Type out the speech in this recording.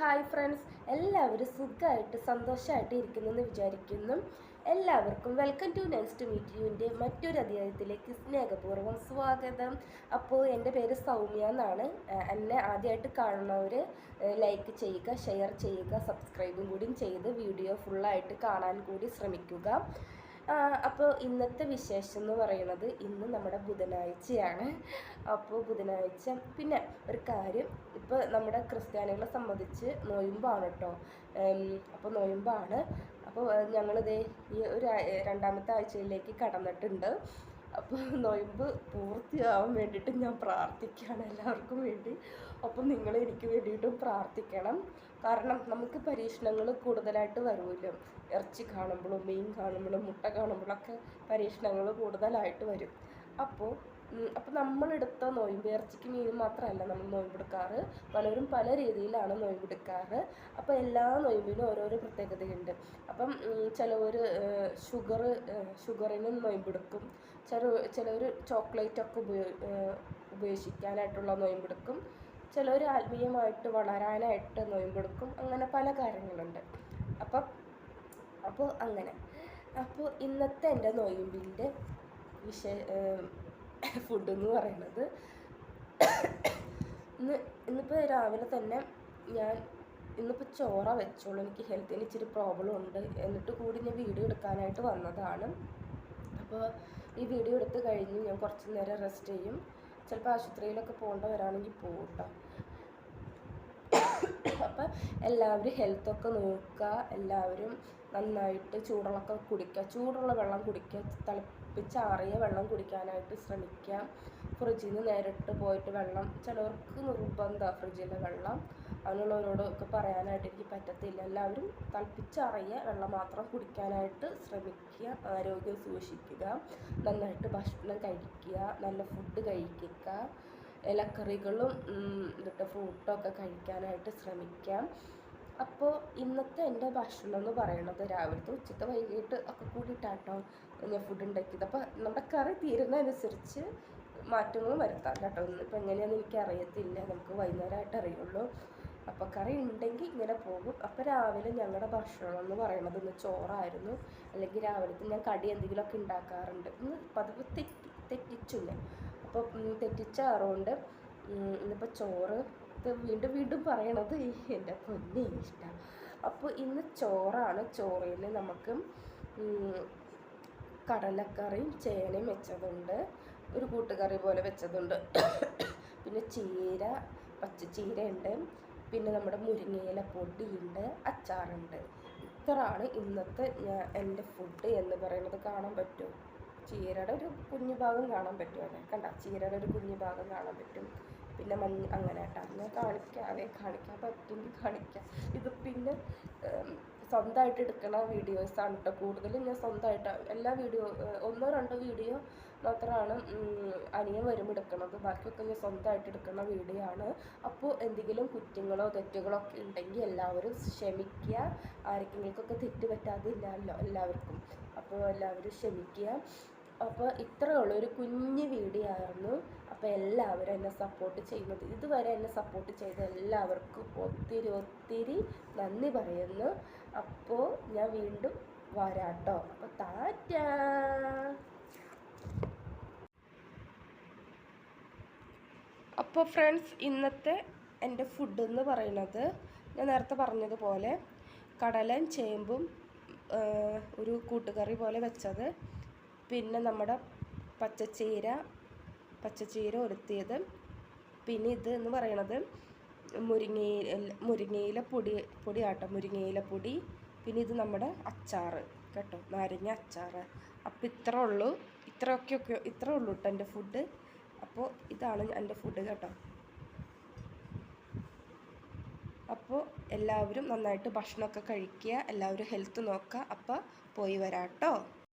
Hi friends എല്ലാവരും സുഖമായിട്ട് സന്തോഷമായിട്ട് ഇരിക്കുന്നെന്ന് വിചാരിക്കുന്നു. എല്ലാവർക്കും വെൽക്കം ടു നെക്സ്റ്റ് മീറ്റ് യുവിന്റെ മറ്റൊരു അധ്യായത്തിലേക്ക് സ്നേഹപൂർവം സ്വാഗതം. അപ്പോൾ എന്റെ പേര് സൗമ്യ എന്നാണ്. എന്നെ ആദ്യമായിട്ട് കാണുന്നവർ ലൈക്ക് ചെയ്യുക ഷെയർ ചെയ്യുക സബ്സ്ക്രൈബും കൂടിയും ചെയ്ത് വീഡിയോ ഫുള്ളായിട്ട് കാണാൻ കൂടി ശ്രമിക്കുക. അപ്പോൾ ഇന്നത്തെ വിശേഷം എന്ന് പറയുന്നത് ഇന്ന് നമ്മുടെ ബുധനാഴ്ചയാണ്. അപ്പോൾ ബുധനാഴ്ച പിന്നെ ഒരു കാര്യം ഇപ്പോൾ നമ്മുടെ ക്രിസ്ത്യാനികളെ സംബന്ധിച്ച് നോയമ്പാണ് കേട്ടോ അപ്പോൾ നോയമ്പാണ്. അപ്പോൾ ഞങ്ങളിതേ ഈ ഒരു രണ്ടാമത്തെ ആഴ്ചയിലേക്ക് കടന്നിട്ടുണ്ട്. അപ്പോൾ നൊയമ്പ് പൂർത്തിയാവാൻ വേണ്ടിയിട്ട് ഞാൻ പ്രാർത്ഥിക്കുകയാണ് എല്ലാവർക്കും വേണ്ടി. അപ്പം നിങ്ങൾ എനിക്ക് വേണ്ടിയിട്ടും പ്രാർത്ഥിക്കണം. കാരണം നമുക്ക് പരീക്ഷണങ്ങൾ കൂടുതലായിട്ട് വരുമല്ലോ ഇറച്ചി കാണുമ്പോഴും മീൻ കാണുമ്പോഴും മുട്ട കാണുമ്പോഴൊക്കെ പരീക്ഷണങ്ങൾ കൂടുതലായിട്ട് വരും. അപ്പോൾ അപ്പോൾ നമ്മളെടുത്ത നോയമ്പ് ഇറച്ചിക്ക് മീൻ മാത്രമല്ല നമ്മൾ നോയമ്പെടുക്കാറ്. പലരും പല രീതിയിലാണ് നോയമ്പെടുക്കാറ്. അപ്പോൾ എല്ലാ നോയമ്പിനും ഓരോരോ പ്രത്യേകതയുണ്ട്. അപ്പം ചിലവർ ഷുഗർ ഷുഗറിനും നോയമ്പെടുക്കും. ചില ചിലവർ ചോക്ലേറ്റ് ഒക്കെ ഉപയോഗ ഉപേക്ഷിക്കാനായിട്ടുള്ള നോയമ്പെടുക്കും. ചിലവർ ആത്മീയമായിട്ട് വളരാനായിട്ട് നോയമ്പെടുക്കും. അങ്ങനെ പല കാര്യങ്ങളുണ്ട്. അപ്പം അപ്പോൾ അങ്ങനെ. അപ്പോൾ ഇന്നത്തെ എന്റെ നോയമ്പിന്റെ വിഷയ ഫുഡ് എന്ന് പറയുന്നത് ഇന്ന് ഇന്നിപ്പോൾ രാവിലെ തന്നെ ഞാൻ ഇന്നിപ്പോൾ ചോറ വെച്ചോളൂ. എനിക്ക് ഹെൽത്തിന് ഇച്ചിരി പ്രോബ്ലം ഉണ്ട്. എന്നിട്ട് കൂടി ഞാൻ വീഡിയോ എടുക്കാനായിട്ട് വന്നതാണ്. അപ്പോൾ ഈ വീഡിയോ എടുത്ത് കഴിഞ്ഞ് ഞാൻ കുറച്ച് നേരം റെസ്റ്റ് ചെയ്യും. ചിലപ്പോൾ ആശുപത്രിയിലൊക്കെ പോകേണ്ടവരാണെങ്കിൽ പോകും കേട്ടോ അപ്പം എല്ലാവരും ഹെൽത്തൊക്കെ നോക്കുക. എല്ലാവരും നന്നായിട്ട് ചൂടുള്ളൊക്കെ കുടിക്കുക. ചൂടുള്ള വെള്ളം കുടിക്കുക. തിളപ്പിച്ചാറിയ വെള്ളം കുടിക്കാനായിട്ട് ശ്രമിക്കാം. ഫ്രിഡ്ജിൽ നിന്ന് നേരിട്ട് പോയിട്ട് വെള്ളം ചിലവർക്ക് നിർബന്ധമാണ് ഫ്രിഡ്ജിലെ വെള്ളം അങ്ങനെയുള്ളവരോടൊക്കെ പറയാനായിട്ട് എനിക്ക് പറ്റത്തില്ല. എല്ലാവരും തിളപ്പിച്ചാറിയ വെള്ളം മാത്രം കുടിക്കാനായിട്ട് ശ്രമിക്കുക ആരോഗ്യം സൂക്ഷിക്കുക നന്നായിട്ട് ഭക്ഷണം കഴിക്കുക നല്ല ഫുഡ് കഴിക്കുക ഇലക്കറികളും എന്നിട്ട് ഫ്രൂട്ടൊക്കെ കഴിക്കാനായിട്ട് ശ്രമിക്കാം. അപ്പോൾ ഇന്നത്തെ എന്റെ ഭക്ഷണം എന്ന് പറയുന്നത് രാവിലത്തെ ഉച്ചത്തെ വൈകിട്ട് ഒക്കെ കൂടിയിട്ടാട്ടോ ഞാൻ ഫുഡ് ഉണ്ടാക്കിയത് അപ്പോൾ നമ്മുടെ കറി തീരുന്നതനുസരിച്ച് മാറ്റങ്ങൾ വരുത്താം കേട്ടോ ഇപ്പം എങ്ങനെയാണെന്ന് എനിക്ക് അറിയത്തില്ല നമുക്ക് വൈകുന്നേരമായിട്ട് അറിയുള്ളൂ. അപ്പോൾ കറി ഉണ്ടെങ്കിൽ ഇങ്ങനെ പോകും. അപ്പോൾ രാവിലെ ഞങ്ങളുടെ ഭക്ഷണം എന്ന് പറയുന്നത് ഇന്ന് ചോറായിരുന്നു. അല്ലെങ്കിൽ രാവിലത്തെ ഞാൻ കടി എന്തെങ്കിലുമൊക്കെ ഉണ്ടാക്കാറുണ്ട് ഇന്ന് പതിവ് തെറ്റി തെറ്റിച്ചു ഞാൻ അപ്പോൾ തെറ്റിച്ചാറുകൊണ്ട് ഇന്നിപ്പോൾ ചോറ് വീണ്ടും വീണ്ടും പറയണത് എന്റെ പൊന്നെ ഇഷ്ടം. അപ്പോൾ ഇന്ന് ചോറാണ്. ചോറിൽ നമുക്ക് കടലക്കറിയും ചേനയും വെച്ചതുണ്ട്. ഒരു കൂട്ടുകറി പോലെ വെച്ചതുണ്ട്. പിന്നെ ചീര പച്ചച്ചീര ഉണ്ട് പിന്നെ നമ്മുടെ മുരിങ്ങയില പൊടിയുണ്ട്. അച്ചാറുണ്ട്. ഇത്രയാണ് ഇന്നത്തെ ഞാൻ എന്റെ ഫുഡ് എന്ന് പറയുന്നത് കാണാൻ പറ്റും. ചീരയുടെ ഒരു കുഞ്ഞു ഭാഗം കാണാൻ പറ്റും. കണ്ട? ചീരയുടെ ഒരു കുഞ്ഞു ഭാഗം കാണാൻ പറ്റും. പിന്നെ മഞ്ഞ അങ്ങനെ കേട്ടോ ഞാൻ കാണിക്കാതെ കാണിക്കാൻ പറ്റുമെങ്കിൽ കാണിക്കാം ഇത് പിന്നെ സ്വന്തമായിട്ട് എടുക്കുന്ന വീഡിയോസാണ് കേട്ടോ കൂടുതലും ഞാൻ സ്വന്തമായിട്ട് എല്ലാ വീഡിയോ ഒന്നോ രണ്ടോ വീഡിയോ മാത്രമാണ് അനിയൻ വരുമ്പോൾ എടുക്കുന്നത് ബാക്കിയൊക്കെ ഞാൻ സ്വന്തമായിട്ട് എടുക്കുന്ന വീഡിയോ ആണ്. അപ്പോൾ എന്തെങ്കിലും കുറ്റങ്ങളോ തെറ്റുകളോ ഒക്കെ ഉണ്ടെങ്കിൽ എല്ലാവരും ക്ഷമിക്കുക. ആർക്കെങ്കിലുമൊക്കെ തെറ്റ് പറ്റാതില്ലല്ലോ എല്ലാവർക്കും. അപ്പോൾ എല്ലാവരും ക്ഷമിക്കുക. അപ്പോൾ ഇത്രയേ ഉള്ളൂ ഒരു കുഞ്ഞു വീഡിയോ ആയിരുന്നു. അപ്പോൾ എല്ലാവരും എന്നെ സപ്പോർട്ട് ചെയ്യുന്നത്. ഇതുവരെ എന്നെ സപ്പോർട്ട് ചെയ്ത എല്ലാവർക്കും ഒത്തിരി ഒത്തിരി നന്ദി പറയുന്നു. അപ്പോൾ ഞാൻ വീണ്ടും വരാട്ടോ. അപ്പോൾ താറ്റാ അപ്പോൾ ഫ്രണ്ട്സ് ഇന്നത്തെ എന്റെ ഫുഡ് എന്ന് പറയുന്നത് ഞാൻ നേരത്തെ പറഞ്ഞതുപോലെ കടലയും ചേമ്പും ഒരു കൂട്ടുകറി പോലെ വെച്ചത്. പിന്നെ നമ്മുടെ പച്ചച്ചീര പച്ചച്ചീര ഉരുത്തിയത്. പിന്നെ ഇത് എന്ന് പറയണത് മുരിങ്ങയില മുരിങ്ങയില പൊടി പൊടി ആട്ടോ മുരിങ്ങയില പൊടി. പിന്നെ ഇത് നമ്മുടെ അച്ചാറ് കേട്ടോ നാരങ്ങ അച്ചാറ്. അപ്പോൾ ഇത്ര ഉള്ളൂ. ഇത്രയൊക്കെ ഒക്കെ ഇത്ര ഉള്ളൂ കേട്ടോ എന്റെ ഫുഡ് അപ്പോൾ ഇതാണ് എന്റെ ഫുഡ് കേട്ടോ. അപ്പോൾ എല്ലാവരും നന്നായിട്ട് ഭക്ഷണമൊക്കെ കഴിക്കുക എല്ലാവരും ഹെൽത്ത് നോക്കുക. അപ്പോൾ പോയി വരാം കേട്ടോ